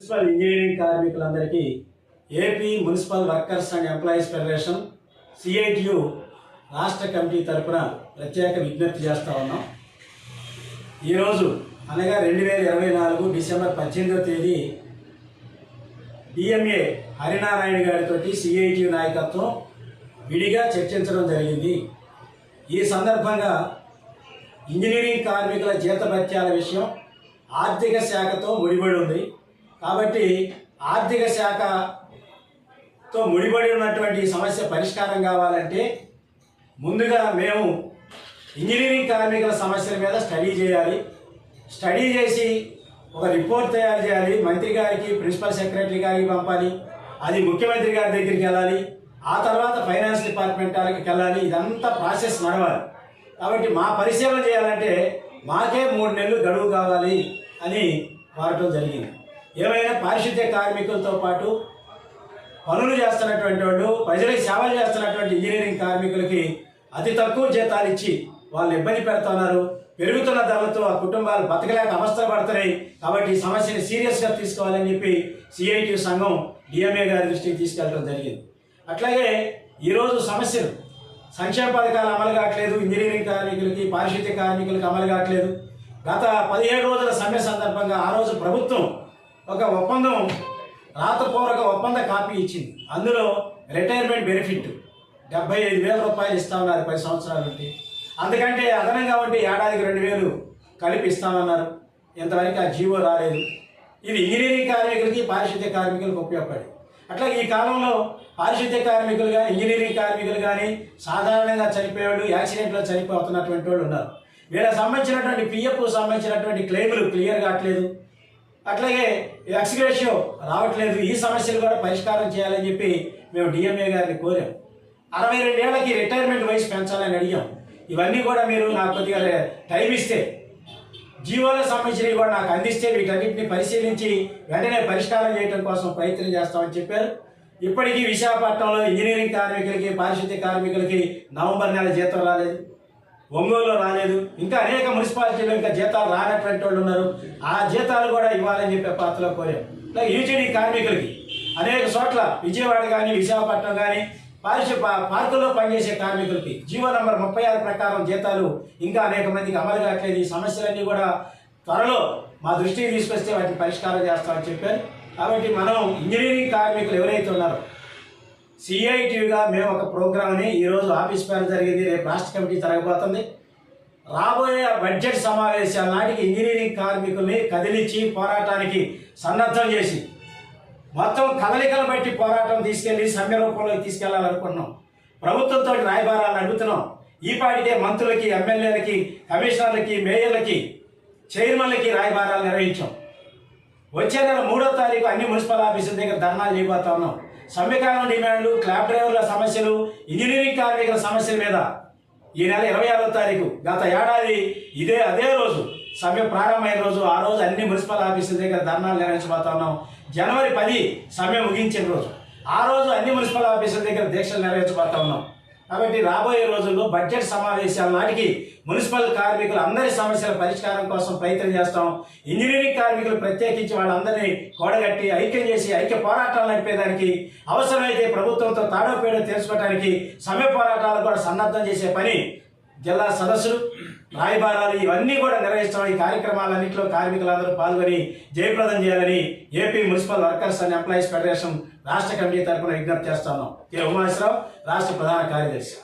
Municipal engineering కార్మికులందరికీ AP municipal workers and employees federation CITU రాష్ట్ర కమిటీ తరపున ప్రత్యేక విజ్ఞప్తి చేస్తూ ఉన్నాం. ఈరోజు అనగా రెండు వేల ఇరవై నాలుగు డిసెంబర్ పద్దెనిమిదవ తేదీ డిఎంఏ హరినారాయణ గారితో సిఐటియు నాయకత్వం విడిగా చర్చించడం జరిగింది. ఈ సందర్భంగా ఇంజనీరింగ్ కార్మికుల జీతభత్యాల విషయం ఆర్థిక శాఖతో ముడిపడి ఉంది. కాబట్టి ఆర్థిక శాఖతో ముడిపడి ఉన్నటువంటి సమస్య పరిష్కారం కావాలంటే ముందుగా మేము ఇంజనీరింగ్ కార్మికుల సమస్యల మీద స్టడీ చేయాలి. స్టడీ చేసి ఒక రిపోర్ట్ తయారు చేయాలి. మంత్రి గారికి ప్రిన్సిపల్ సెక్రటరీ గారికి పంపాలి. అది ముఖ్యమంత్రి గారి దగ్గరికి వెళ్ళాలి. ఆ తర్వాత ఫైనాన్స్ డిపార్ట్మెంట్ వాళ్ళకి వెళ్ళాలి. ఇదంతా ప్రాసెస్ నడవాలి. కాబట్టి మా పరిశీలన చేయాలంటే మాకే మూడు నెలలు గడువు కావాలి అని కోరటం జరిగింది. ఏమైనా పారిశుద్ధ్య కార్మికులతో పాటు పనులు చేస్తున్నటువంటి వాళ్ళు ప్రజలకు సేవలు చేస్తున్నటువంటి ఇంజనీరింగ్ కార్మికులకి అతి తక్కువ జీతాలు ఇచ్చి వాళ్ళు ఇబ్బంది పెడుతున్నారు. పెరుగుతున్న ధరలతో ఆ కుటుంబాలు బతకలేక అవస్థలు పడుతున్నాయి. కాబట్టి ఈ సమస్యని సీరియస్గా తీసుకోవాలని చెప్పి సిఐటి సంఘం డిఎంఏ గారి దృష్టికి తీసుకెళ్ళడం జరిగింది. అట్లాగే ఈరోజు సమస్యలు సంక్షేమ పథకాలు అమలు కావట్లేదు. ఇంజనీరింగ్ కార్మికులకి పారిశుద్ధ్య కార్మికులకి అమలు కావట్లేదు. గత పదిహేడు రోజుల సమ్మె సందర్భంగా ఆ రోజు ప్రభుత్వం ఒక ఒప్పందం రాతపూర్వక ఒప్పంద కాపీ ఇచ్చింది. అందులో రిటైర్మెంట్ బెనిఫిట్ డెబ్బై ఐదు వేల రూపాయలు ఇస్తా ఉన్నారు పది సంవత్సరాల నుండి. అందుకంటే అదనంగా ఉంటే ఏడాదికి రెండు వేలు కలిపి ఇస్తామన్నారు. ఇంతవరకు ఆ జీవో రాలేదు. ఇది ఇంజనీరింగ్ కార్మికులకి పారిశుద్ధ్య కార్మికులకు ఉపయోగపడి అట్లా ఈ కాలంలో పారిశుద్ధ్య కార్మికులు కానీ ఇంజనీరింగ్ కార్మికులు కానీ సాధారణంగా చనిపోయేవాళ్ళు యాక్సిడెంట్లో చనిపోతున్నటువంటి వాళ్ళు ఉన్నారు. వీళ్ళకి సంబంధించినటువంటి పిఎఫ్ సంబంధించినటువంటి క్లెయిములు క్లియర్ కావట్లేదు అట్లాగే ఎక్స్గ్రేషియో రావట్లేదు. ఈ సమస్యలు కూడా పరిష్కారం చేయాలని చెప్పి మేము డిఎంఏ గారిని కోరాం. అరవై రెండేళ్ళకి రిటైర్మెంట్ వయసు పెంచాలని అడిగాం. ఇవన్నీ కూడా మీరు నాకు కొద్దిగా టైం ఇస్తే జీవోలకు సంబంధించినవి కూడా నాకు అందిస్తే వీటన్నిటిని పరిశీలించి వెంటనే పరిష్కారం చేయడం కోసం ప్రయత్నం చేస్తామని చెప్పారు. ఇప్పటికీ విశాఖపట్నంలో ఇంజనీరింగ్ కార్మికులకి పారిశుద్ధ్య కార్మికులకి నవంబర్ నెల జీతం రాలేదు. ఒంగోలులో రాలేదు. ఇంకా అనేక మున్సిపాలిటీలో ఇంకా జీతాలు రానటువంటి వాళ్ళు ఉన్నారు. ఆ జీతాలు కూడా ఇవ్వాలని చెప్పే పాత్రలో కోరాం అలాగే యూజీడీ కార్మికులకి అనేక చోట్ల విజయవాడ కానీ విశాఖపట్నం కానీ పారిశు పార్కుల్లో పనిచేసే కార్మికులకి జీవో నంబర్ ముప్పై ఆరు ప్రకారం జీతాలు ఇంకా అనేక మందికి అమలు కావట్లేదు. ఈ సమస్యలన్నీ కూడా త్వరలో మా దృష్టికి తీసుకొస్తే వాటిని పరిష్కారం చేస్తామని చెప్పారు. కాబట్టి మనం ఇంజనీరింగ్ కార్మికులు ఎవరైతే ఉన్నారో సిఐటిగా మేము ఒక ప్రోగ్రామ్ని ఈరోజు ఆఫీస్ పేరు జరిగింది. రేపు రాష్ట్ర కమిటీ జరగబోతుంది. రాబోయే బడ్జెట్ సమావేశాల నాటికి ఇంజనీరింగ్ కార్మికుల్ని కదిలించి పోరాటానికి సన్నద్ధం చేసి మొత్తం కదలికలు బట్టి పోరాటం తీసుకెళ్ళి సమ్మె రూపంలోకి తీసుకెళ్ళాలనుకుంటున్నాం. ప్రభుత్వంతో రాయబారాలను అడుగుతున్నాం. ఈ పాటికే మంత్రులకి ఎమ్మెల్యేలకి కమిషనర్లకి మేయర్లకి చైర్మన్లకి రాయబారాలు నిర్వహించాం. వచ్చే నెల మూడో తారీఖు అన్ని మున్సిపల్ ఆఫీసుల దగ్గర ధర్నాలు చేయబోతా ఉన్నాం. సమ్మెకాలం డిమాండ్లు క్లాబ్ డ్రైవర్ల సమస్యలు ఇంజనీరింగ్ కార్మికుల సమస్యల మీద ఈ నెల ఇరవై ఆరో తారీఖు గత ఏడాది ఇదే అదే రోజు సమ్మె ప్రారంభమైన రోజు ఆ రోజు అన్ని మున్సిపల్ ఆఫీసుల దగ్గర ధర్నాలు నిర్వహించబోతా ఉన్నాం. జనవరి పది సమ్మె ముగించిన రోజు. ఆ రోజు అన్ని మున్సిపల్ ఆఫీసుల దగ్గర దీక్షలు నిర్వహించబోతా ఉన్నాం. కాబట్టి రాబోయే రోజుల్లో బడ్జెట్ సమావేశాల నాటికి మున్సిపల్ కార్మికులు అందరి సమస్యల పరిష్కారం కోసం ప్రయత్నం చేస్తాం. ఇంజనీరింగ్ కార్మికులు ప్రత్యేకించి వాళ్ళందరినీ కోడగట్టి ఐక్యం చేసి ఐక్య పోరాటాలు నడిపేదానికి అవసరమైతే ప్రభుత్వంతో తాడోపేడో తెలుసుకోవడానికి సమ్మె పోరాటాలు కూడా సన్నద్ధం చేసే పని జిల్లా సదస్సులు రాయబారాలు ఇవన్నీ కూడా నిర్వహిస్తాం ఈ కార్యక్రమాలన్నింటిలో కార్మికులందరూ పాల్గొని జయప్రదం చేయాలని AP municipal workers and employees federation రాష్ట్ర కమిటీ తరఫున విజ్ఞప్తి చేస్తున్నాం కె ఉమాశ్రావు రాష్ట్ర ప్రధాన కార్యదర్శి.